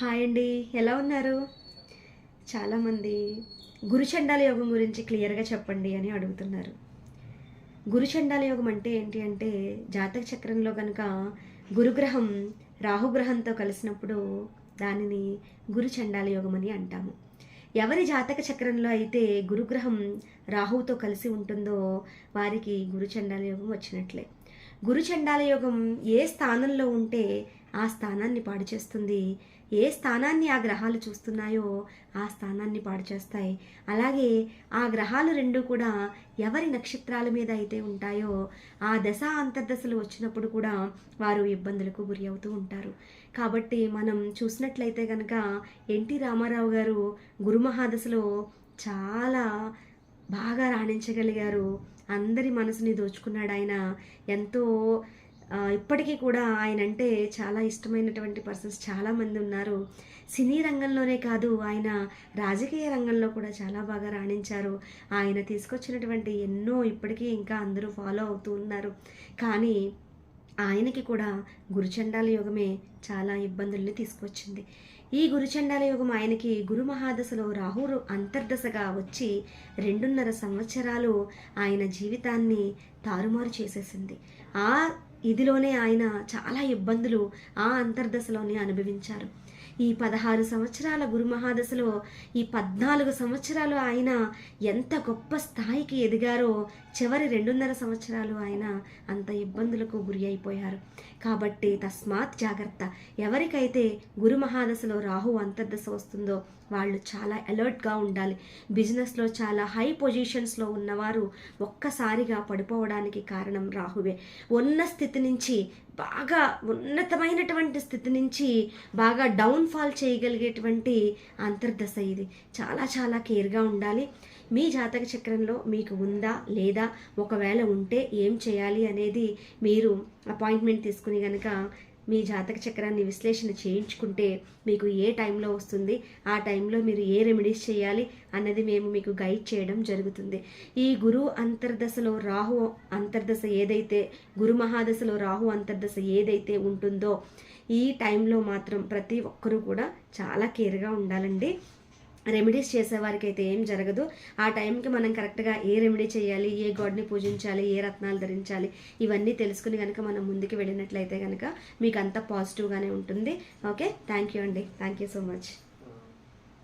Hi అండి. ఎలా ఉన్నారు? చాలామంది గురుచండాల యోగం గురించి క్లియర్గా చెప్పండి అని అడుగుతున్నారు. గురుచండాల యోగం అంటే ఏంటి అంటే జాతక చక్రంలో కనుక గురుగ్రహం రాహుగ్రహంతో కలిసినప్పుడు దానిని గురుచండాల యోగం అని అంటాము. ఎవరి జాతక చక్రంలో అయితే గురుగ్రహం రాహువుతో కలిసి ఉంటుందో వారికి గురుచండాల యోగం వచ్చినట్లే. గురుచండాల యోగం ఏ స్థానంలో ఉంటే ఆ స్థానాన్ని పాడు చేస్తుంది? ఏ స్థానాన్ని ఆ గ్రహాలు చూస్తున్నాయో ఆ స్థానాన్ని పాడు చేస్తాయి. అలాగే ఆ గ్రహాలు రెండు కూడా ఎవరి నక్షత్రాల మీద అయితే ఉంటాయో ఆ దశ అంతర్దశలు వచ్చినప్పుడు కూడా వారు ఇబ్బందులకు గురి అవుతూ ఉంటారు. కాబట్టి మనం చూసినట్లయితే కనుక ఎన్టీ రామారావు గారు గురుమహాదశలో చాలా బాగా రాణించగలిగారు. అందరి మనసుని దోచుకున్నాడు ఆయన ఎంతో ఇప్పటికీ కూడా ఆయన అంటే చాలా ఇష్టమైనటువంటి పర్సన్స్ చాలామంది ఉన్నారు. సినీ రంగంలోనే కాదు ఆయన రాజకీయ రంగంలో కూడా చాలా బాగా రాణించారు. ఆయన తీసుకొచ్చినటువంటి ఎన్నో ఇప్పటికీ ఇంకా అందరూ ఫాలో అవుతూ ఉన్నారు. కానీ ఆయనకి కూడా గురుచండాల యోగమే చాలా ఇబ్బందుల్ని తీసుకొచ్చింది. ఈ గురుచండాల యోగం ఆయనకి గురు మహాదశలో రాహురు అంతర్దశగా వచ్చి రెండున్నర సంవత్సరాలు ఆయన జీవితాన్ని తారుమారు చేసేసింది. ఆ ఇదిలోనే ఆయన చాలా ఇబ్బందులు ఆ అంతర్దశలోనే అనుభవించారు. ఈ పదహారు సంవత్సరాల గురు మహాదశలో ఈ పద్నాలుగు సంవత్సరాలు ఆయన ఎంత గొప్ప స్థాయికి ఎదిగారో చివరి రెండున్నర సంవత్సరాలు ఆయన అంత ఇబ్బందులకు గురి అయిపోయారు. కాబట్టి తస్మాత్ జాగ్రత్త. ఎవరికైతే గురు మహాదశలో రాహు అంతర్దశ వస్తుందో వాళ్ళు చాలా అలర్ట్గా ఉండాలి. బిజినెస్లో చాలా హై పొజిషన్స్లో ఉన్నవారు ఒక్కసారిగా పడిపోవడానికి కారణం రాహువే. ఉన్న స్థితి నుంచి బాగా ఉన్నతమైనటువంటి స్థితి నుంచి బాగా డౌన్ఫాల్ చేయగలిగేటువంటి అంతర్దశ ఇది. చాలా చాలా కేర్గా ఉండాలి. మీ జాతక చక్రంలో మీకు ఉందా లేదా ఒకవేళ ఉంటే ఏం చేయాలి అనేది మీరు అపాయింట్మెంట్ తీసుకుని కనుక మీ జాతక చక్రాన్ని విశ్లేషణ చేయించుకుంటే మీకు ఏ టైంలో వస్తుంది ఆ టైంలో మీరు ఏ రెమెడీస్ చేయాలి అన్నది మేము మీకు గైడ్ చేయడం జరుగుతుంది. ఈ గురు అంతర్దశలో రాహు అంతర్దశ ఏదైతే గురు మహాదశలో రాహు అంతర్దశ ఏదైతే ఉంటుందో ఈ టైంలో మాత్రం ప్రతి ఒక్కరూ కూడా చాలా కేర్గా ఉండాలండి. రెమెడీస్ చేసేవారికి అయితే ఏం జరగదు. ఆ టైంకి మనం కరెక్ట్గా ఏ రెమెడీ చేయాలి ఏ గాడ్ని పూజించాలి ఏ రత్నాలు ధరించాలి ఇవన్నీ తెలుసుకుని కనుక మనం ముందుకు వెళ్ళినట్లయితే కనుక మీకు అంతా పాజిటివ్గానే ఉంటుంది. ఓకే? థ్యాంక్ యూ అండి. Thank you so much.